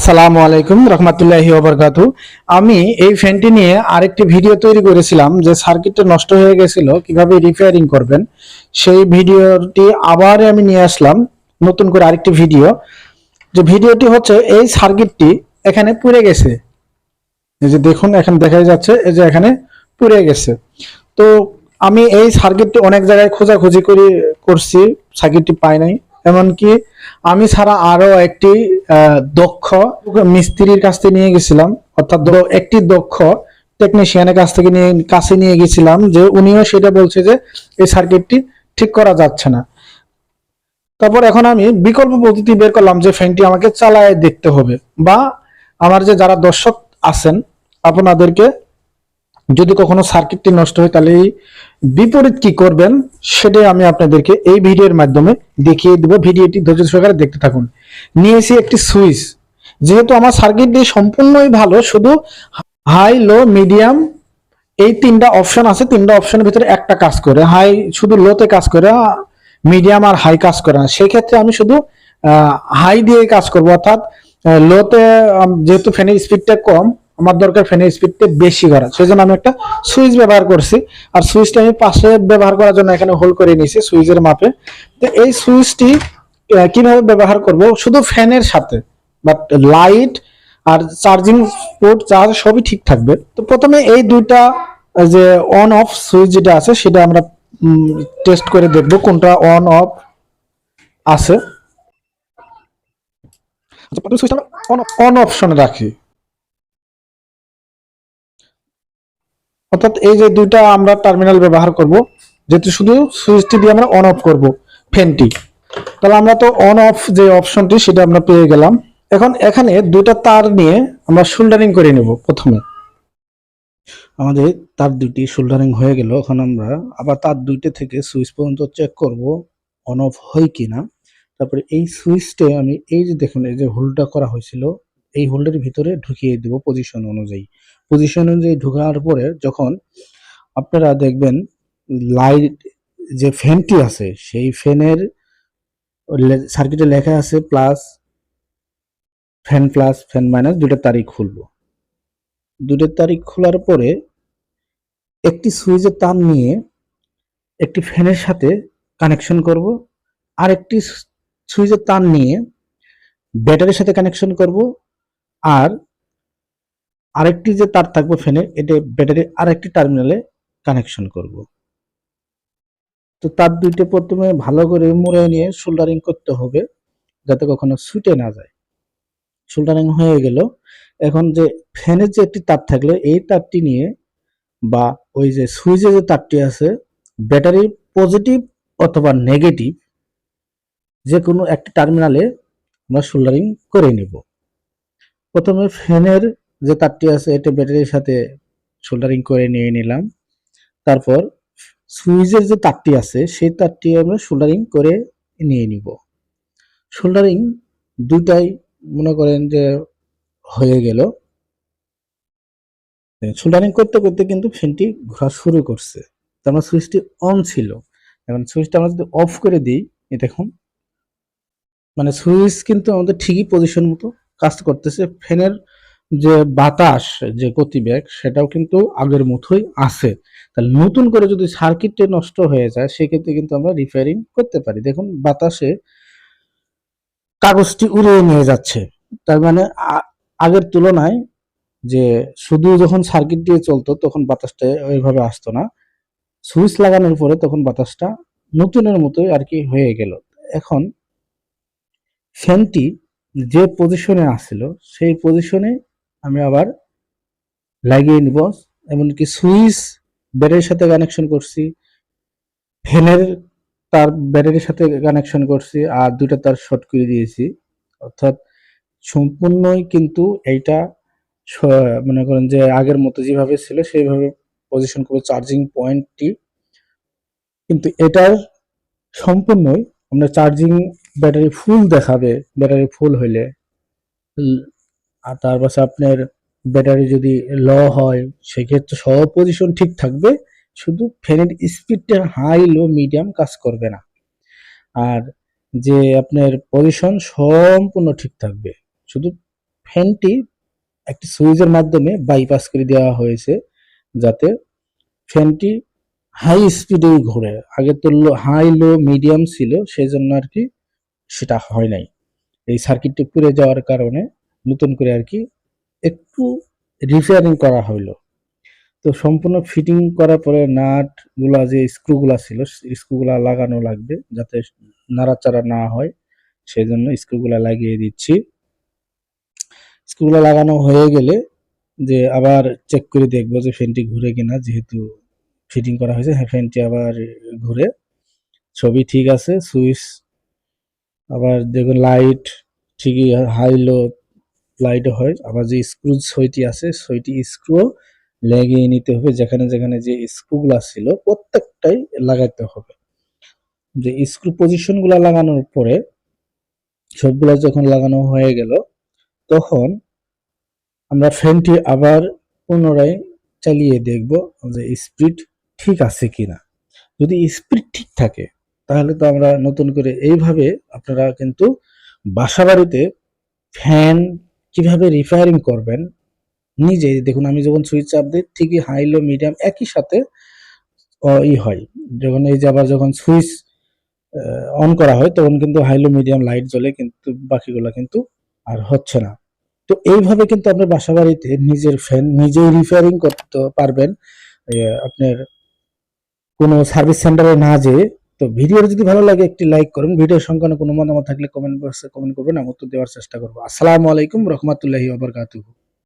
আসসালামু আলাইকুম রহমতুল্লাহি ওবরকাতু। আমি এই ফ্যানটি নিয়ে আরেকটি ভিডিও তৈরি করেছিলাম যে সার্কিটটা নষ্ট হয়ে গেছিল, কীভাবে রিপেয়ারিং করবেন। সেই ভিডিওটি আবার আমি নিয়ে আসলাম নতুন করে আরেকটি ভিডিও। যে ভিডিওটি হচ্ছে এই সার্কিটটি এখানে পুড়ে গেছে। এই যে দেখুন, এখানে দেখা যাচ্ছে এই যে এখানে পুড়ে গেছে। তো আমি এই সার্কিটটি অনেক জায়গায় খোঁজাখুঁজি করে, করছি, সার্কিটটি পাই নাই। এমনকি আমি ছাড়া আরও একটি দক্ষ মিস্ত্রির কাছ থেকে নিয়ে গেছিলাম, অর্থাৎ একটি দক্ষ টেকনিশিয়ানের কাছ থেকে নিয়ে, কাছে নিয়ে গেছিলাম যে উনিও সেটা বলছে যে এই সার্কিটটি ঠিক করা যাচ্ছে না। তারপর এখন আমি বিকল্প পদ্ধতি বের করলাম যে ফ্যানটি আমাকে চালায় দেখতে হবে। বা আমার যে যারা দর্শক আছেন, আপনাদেরকে যদি কখনো সার্কিটটি নষ্ট হয়, তাহলে বিপরীত কি করবেন, সেটাই আমি আপনাদেরকে এই ভিডিওর মাধ্যমে দেখিয়ে দেবো। ভিডিওটি ধৈর্য সহকারে দেখতে থাকুন। নিয়েছি একটি সুইচ। যেহেতু আমার সার্কিটটি সম্পূর্ণই ভালো, শুধু হাই, লো, মিডিয়াম, এই তিনটা অপশন আছে। তিনটা অপশনের ভিতরে একটা কাজ করে। হাই শুধু লোতে কাজ করে, মিডিয়াম আর হাই কাজ করে না। সেক্ষেত্রে আমি শুধু হাই দিয়ে কাজ করব। অর্থাৎ লোতে যেহেতু ফ্যানের স্পিডটা কম আমার দরকার ফ্যানের স্পিডটা বেশি করা। সেই জন্য আমি একটা সুইচ ব্যবহার করছি। আর সুইচটা আমি পাশে ব্যবহার করার জন্য এখানে হোল্ড করে নিয়েছি সুইচের মাপে। তো এই সুইচটি কীভাবে ব্যবহার করব? শুধু ফ্যানের সাথে। বাট লাইট আর চার্জিং পোর্ট চার্জ সবই ঠিক থাকবে। তো প্রথমে এই দুইটা যে অন অফ সুইচ যেটা আছে, সেটা আমরা টেস্ট করে দেখব কোনটা অন অফ আছে। আচ্ছা প্রথমে সুইচটা আমরা অন অপশনে রাখি। অর্থাৎ এই যে দুইটা আমরা টার্মিনাল ব্যবহার করব যেহেতু শুধু সুইচটি দিয়ে আমরা অন অফ করব ফ্যানটি তাহলে আমরা তো অন অফ যে অপশনটি সেটা আমরা পেয়ে গেলাম। এখন এখানে দুইটা তার নিয়ে আমরা সোল্ডারিং করে নেব প্রথমে। আমাদের তার দুটি সোল্ডারিং হয়ে গেল। এখন আমরা আবার তার দুইটা থেকে সুইচ পর্যন্ত চেক করব অন অফ হয় কিনা। তারপরে এই সুইচটে আমি এই যে দেখুন, এই যে হোল্ডটা করা হয়েছিল এই হোল্ডের ভিতরে ঢুকিয়ে দেব পজিশন অনুযায়ী। পজিশন অনুযায়ী ঢোকার পরে যখন আপনারা দেখবেন লাইট যে ফ্যানটি আছে, সেই ফ্যানের সার্কিটে লেখা আছে plus fan plus fan minus দুইটা তারিখ খুলবো। দুটো তারিখ খোলার পরে একটি সুইচের তার নিয়ে একটি ফ্যানের সাথে কানেকশন করব আর একটি সুইচের তার নিয়ে ব্যাটারির সাথে কানেকশন করব আর আরেকটি যে তার থাকবে ফ্যানের, এটা ব্যাটারি আরেকটি টার্মিনালে কানেকশন করব। তো তার দুইটা প্রথমে ভালো করে মুড়ে নিয়ে সোল্ডারিং করতে হবে, যাতে কখনো ছুটে না যায়। সোল্ডারিং হয়ে গেল। এখন যে ফ্যানের যে একটি তার থাকলে, এই তারটি নিয়ে বা ওই যে সুইচে যে তারটি আছে, ব্যাটারি পজিটিভ অথবা নেগেটিভ, যে কোনো একটি টার্মিনালে আমরা সোল্ডারিং করে নিব। প্রথমে ফ্যানের যে তারটি আছে, এটা ব্যাটারির সাথে সোল্ডারিং করে নিয়ে নিলাম। তারপর সুইচের যে তারটি আছে, সেই তারটি আমরা সোল্ডারিং করে নিয়ে নিব। সোল্ডারিং দুটাই মনে করেন যে হয়ে গেল। সোল্ডারিং করতে করতে কিন্তু ফ্যানটি ঘোরা শুরু করছে। তার সুইচটি অন ছিল। এখন সুইচটা আমরা যদি অফ করে দিই, এই দেখুন মানে সুইচ কিন্তু আমাদের ঠিকই পজিশন মতো কাজ করতেছে, ফ্যানের যে বাতাস, যে গতিবেগ, সেটাও কিন্তু আগের মতোই আছে। তাহলে নতুন করে যদি সার্কিটে নষ্ট হয়ে যায়, সেক্ষেত্রে কিন্তু আমরা রিপেয়ারিং করতে পারি। দেখুন, বাতাসে কাগজটি উড়িয়ে নিয়ে যাচ্ছে। তার মানে আগের তুলনায় যে শুধু যখন সার্কিট দিয়ে চলতো, তখন বাতাসটা ওইভাবে আসতো না। সুইচ লাগানোর পরে তখন বাতাসটা নতুনের মতোই আর কি হয়ে গেল। এখন ফ্যানটি যে পজিশনে আসছিল, সেই পজিশনে আমি আবার লাগিয়ে নিব এমনকি সুইচ ব্যাটারির সাথে কানেকশন করছি, ফ্যানের তার ব্যাটারির সাথে কানেকশন করছি আর দুইটা তার শর্ট করে দিয়েছি। অর্থাৎ সম্পূর্ণই কিন্তু এইটা মনে করেন যে আগের মতো যেভাবে ছিল, সেইভাবে পজিশন করব চার্জিং পয়েন্টটি কিন্তু এটার সম্পূর্ণই আমরা চার্জিং ব্যাটারি ফুল দেখাবে, ব্যাটারি ফুল হইলে। আর তার পাশে আপনার ব্যাটারি যদি ল হয়, সেক্ষেত্রে সব পজিশন ঠিক থাকবে, শুধু ফ্যানের স্পিডটা হাই লো মিডিয়াম কাজ করবে না। আর যে আপনার পজিশন সম্পূর্ণ ঠিক থাকবে। শুধু ফ্যানটি একটি সুইচের মাধ্যমে বাইপাস করে দেওয়া হয়েছে, যাতে ফ্যানটি হাই স্পিডেই ঘোরে। আগে তো হাই লো মিডিয়াম ছিল সেই জন্য আর কি সেটা হয় নাই। এই সার্কিটটি পুড়ে যাওয়ার কারণে নতুন করে আর কি একটু রিপেয়ারিং করা হইল। তো সম্পূর্ণ ফিটিং করার পরে নাটগুলা যে স্ক্রুগুলা ছিল স্ক্রুগুলা লাগানো লাগবে যাতে নাড়াচাড়া না হয়। সেই জন্য স্ক্রুগুলা লাগিয়ে দিচ্ছি। স্ক্রুগুলা লাগানো হয়ে গেলে যে আবার চেক করে দেখব যে ফ্যানটি ঘুরে কিনা, যেহেতু ফিটিং করা হয়েছে হ্যাঁ ফ্যানটি আবার ঘুরে। ছবি ঠিক আছে, সুইচ আবার দেখুন লাইট ঠিকই হাই লো লাইট হয়। আবার যে স্ক্রু ছয়টি আছে, ছয়টি স্ক্রু লাগিয়ে নিতে হবে যেখানে যেখানে যে স্ক্রুগুলা ছিল, প্রত্যেকটাই লাগাইতে হবে। যে স্ক্রু পজিশনগুলো লাগানোর পরে সবগুলা যখন লাগানো হয়ে গেল, তখন আমরা ফ্যানটি আবার পুনরায় চালিয়ে দেখব যে স্পিড ঠিক আছে কিনা। যদি স্পিড ঠিক থাকে তাহলে তো আমরা নতুন করে এইভাবে আপনারা কিন্তু বাসা বাড়িতে ফ্যান কীভাবে রিপেয়ারিং করবেন, নিজেই দেখুন আমি যখন সুইচ চাপ দিই ঠিকই হাই লো মিডিয়াম একই সাথে ই হয়। যখন এই যে আবার যখন সুইচ অন করা হয় তখন কিন্তু হাই লো মিডিয়াম লাইট জ্বলে কিন্তু বাকিগুলো কিন্তু আর হচ্ছে না। তো এইভাবে কিন্তু আপনার বাসা বাড়িতে নিজের ফ্যান নিজেই রিপেয়ারিং করতে পারবেন। আপনার কোনো সার্ভিস সেন্টারে না যেয়ে তো ভিডিওর যদি ভালো লাগে একটি লাইক করুন। ভিডিওর সংক্রান্ত কোনো মতামত থাকলে কমেন্ট বক্সে কমেন্ট করবেন, আমি উত্তর দেওয়ার চেষ্টা করব। আসসালামু আলাইকুম রহমতুল্লাহি ওবরকাতুহু